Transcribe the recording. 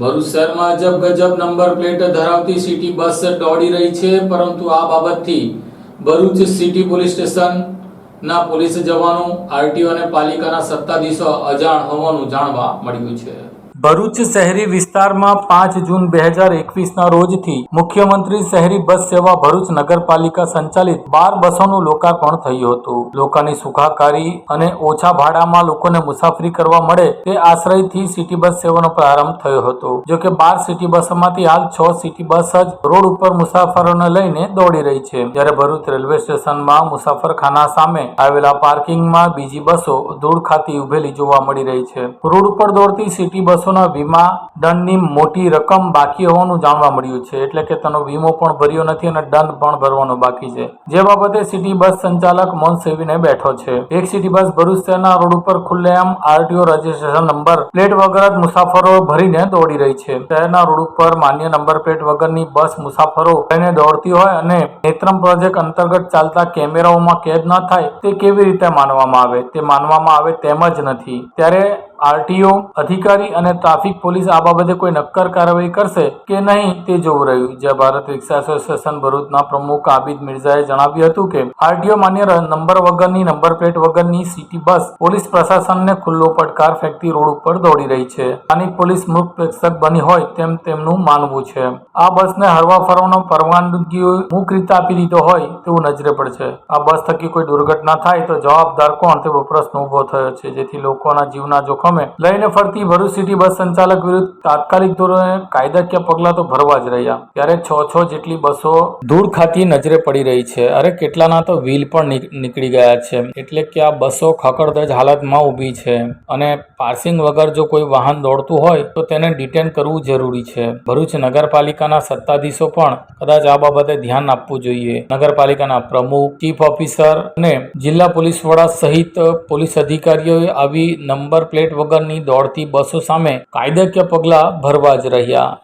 ભરૂચ શહેરમાં અજબ ગજબ નંબર પ્લેટ ધરાવતી સિટી બસ દોડી રહી છે, પરંતુ આ બાબતથી ભરૂચ સિટી પોલીસ સ્ટેશનના પોલીસ જવાનો, આરટીઓ અને પાલિકાના સત્તાધીશો અજાણ હોવાનું જાણવા મળ્યું છે. ભરૂચ શહેરી વિસ્તારમાં પાંચ જૂન બે હજાર એકવીસના રોજથી મુખ્યમંત્રી શહેરી બસ સેવા ભરૂચ નગરપાલિકા સંચાલિત બાર બસોનું લોકાર્પણ થયું હતું. લોકોની સુખાકારી અને ઓછા ભાડામાં લોકોને મુસાફરી કરવા મળે તે આશ્રયથી સિટી બસ સેવાનો પ્રારંભ થયો હતો. જો કે બાર સિટી બસોમાંથી હાલ છ સિટી બસ જ રોડ ઉપર મુસાફરોને લઈને દોડી રહી છે. જ્યારે ભરૂચ રેલવે સ્ટેશનમાં મુસાફરખાના સામે આવેલા પાર્કિંગમાં બીજી બસો ધૂળ ખાતી ઉભેલી જોવા મળી રહી છે. રોડ ઉપર દોડતી સિટી બસોના વીમા દંડની મોટી રકમ બાકી હોવાનું જાણવા મળ્યું છે. એટલે કે તેનો વીમો પણ ભર્યો નથી અને દંડ પણ ભરવાનો બાકી છે. જે બાબતે સિટી બસ સંચાલક મૌન સેવીને બેઠો છે. એક સિટી બસ ભરૂચ શહેરના રોડ ઉપર ખુલ્લેઆમ આરટીઓ રજીસ્ટ્રેશન નંબર પ્લેટ વગર જ મુસાફરો ભરીને દોડી રહી છે. શહેરના રોડ ઉપર માન્ય નંબર પ્લેટ વગરની બસ મુસાફરો લઈને દોડતી હોય અને નેત્રમ પ્રોજેક્ટ અંતર્ગત ચાલતા કેમેરાઓમાં કેદ ન થાય તે કેવી રીતે માનવામાં આવે? તે માનવામાં આવે તેમ જ નથી. ત્યારે આરટીઓ, અધિકારી અને ટ્રાફિક પોલીસ આ બાબતે કોઈ નક્કર કાર્યવાહી કરશે કે નહીં તે જોવું રહ્યું. જ્યાં ભારત રિક્ષા એસોસિએશન ભરૂચના પ્રમુખ આબિદ મિર્ઝાએ જણાવ્યું હતું કે, આરટીઓ માન્ય નંબર વગરની નંબર પ્લેટ વગરની સિટી બસ પોલીસ પ્રશાસનને ખુલ્લો પડકાર ફેંકતી રોડ ઉપર દોડી રહી છે. સ્થાનિક પોલીસ મૃત પ્રેક્ષક બની હોય તેમ તેમનું માનવું છે. આ બસને હરવા ફરવાનો પરવાનગીઓ મુક રીતે આપી દીધો હોય તેવું નજરે પડશે. આ બસ થકી કોઈ દુર્ઘટના થાય તો જવાબદાર કોણ? તેવો પ્રશ્ન ઊભો થયો છે. જેથી લોકોના જીવના જોખમે લઈને ફરતી ભરૂચ સિટી બસ સંચાલક વિરુદ્ધ તાત્કાલિક ધોરણે કાયદાકીય પગલાં તો ભરવા જ રહ્યા. ત્યારે છ છ જેટલી બસો ધૂળ ખાતી નજરે પડી રહી છે. અરે કેટલાના તો વ્હીલ પણ નીકળી ગયા છે. એટલે કે આ બસો ખકડદજ હાલતમાં ઊભી છે. અને પાર્સિંગ વગર જો કોઈ વાહન દોડતું હોય, તો તેને ડિટેન કરવું જરૂરી છે. ભરૂચ નગરપાલિકાના સત્તાધીશો પણ કદાચ આ બાબતે ધ્યાન આપવું જોઈએ. નગરપાલિકાના પ્રમુખ, ચીફ ઓફિસર અને જિલ્લા પોલીસ વડા સહિત પોલીસ અધિકારીઓએ આવી નંબર પ્લેટ વગરની દોડતી બસો સામે કાયદાકીય પગલાં ભરવા જ રહ્યા.